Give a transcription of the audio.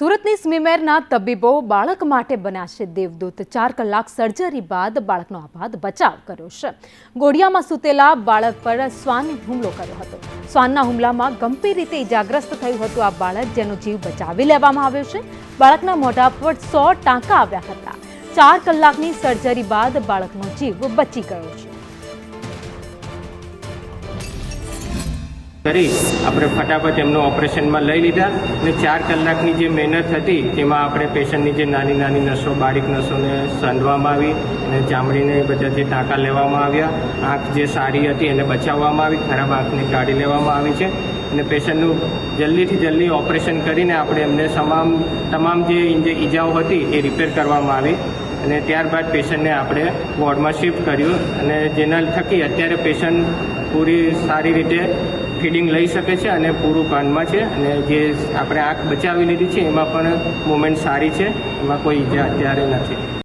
સુરતની સ્મીમેરના તબીબો બાળક માટે બન્યા છે દેવદૂત. ચાર કલાક સર્જરી બાદ બાળકનો આબાદ બચાવ કર્યો છે. ગોડિયામાં સૂતેલા બાળક પર શ્વાન હુમલો કર્યો હતો. શ્વાનના હુમલામાં ગંભીર રીતે ઇજાગ્રસ્ત થયું હતું આ બાળક, જેનો જીવ બચાવી લેવામાં આવ્યો છે. બાળકના મોઢા પર સો ટાંકા આવ્યા હતા. ચાર કલાકની સર્જરી બાદ બાળકનો જીવ બચી ગયો છે. કરી આપણે ફટાફટ એમનું ઓપરેશનમાં લઈ લીધા અને ચાર કલાકની જે મહેનત હતી, તેમાં આપણે પેશન્ટની જે નાની નાની નસો, બારીક નસોને સાંધવામાં આવી અને ચામડીને બધા જે ટાંકા લેવામાં આવ્યા. આંખ જે સારી હતી એને બચાવવામાં આવી, ખરાબ આંખને કાઢી લેવામાં આવી છે. અને પેશન્ટનું જલ્દીથી જલ્દી ઓપરેશન કરીને આપણે એમને તમામ તમામ જે ઈજાઓ હતી એ રિપેર કરવામાં આવી. અને ત્યારબાદ પેશન્ટને આપણે વોર્ડમાં શિફ્ટ કર્યું અને જેના થકી અત્યારે પેશન્ટ પૂરી સારી રીતે ફીડિંગ લઈ શકે છે અને પૂરું કાનમાં છે અને જે આપણે આંખ બચાવી લીધી છે, એમાં પણ મુવમેન્ટ સારી છે. એમાં કોઈ ઈજા અત્યારે નથી.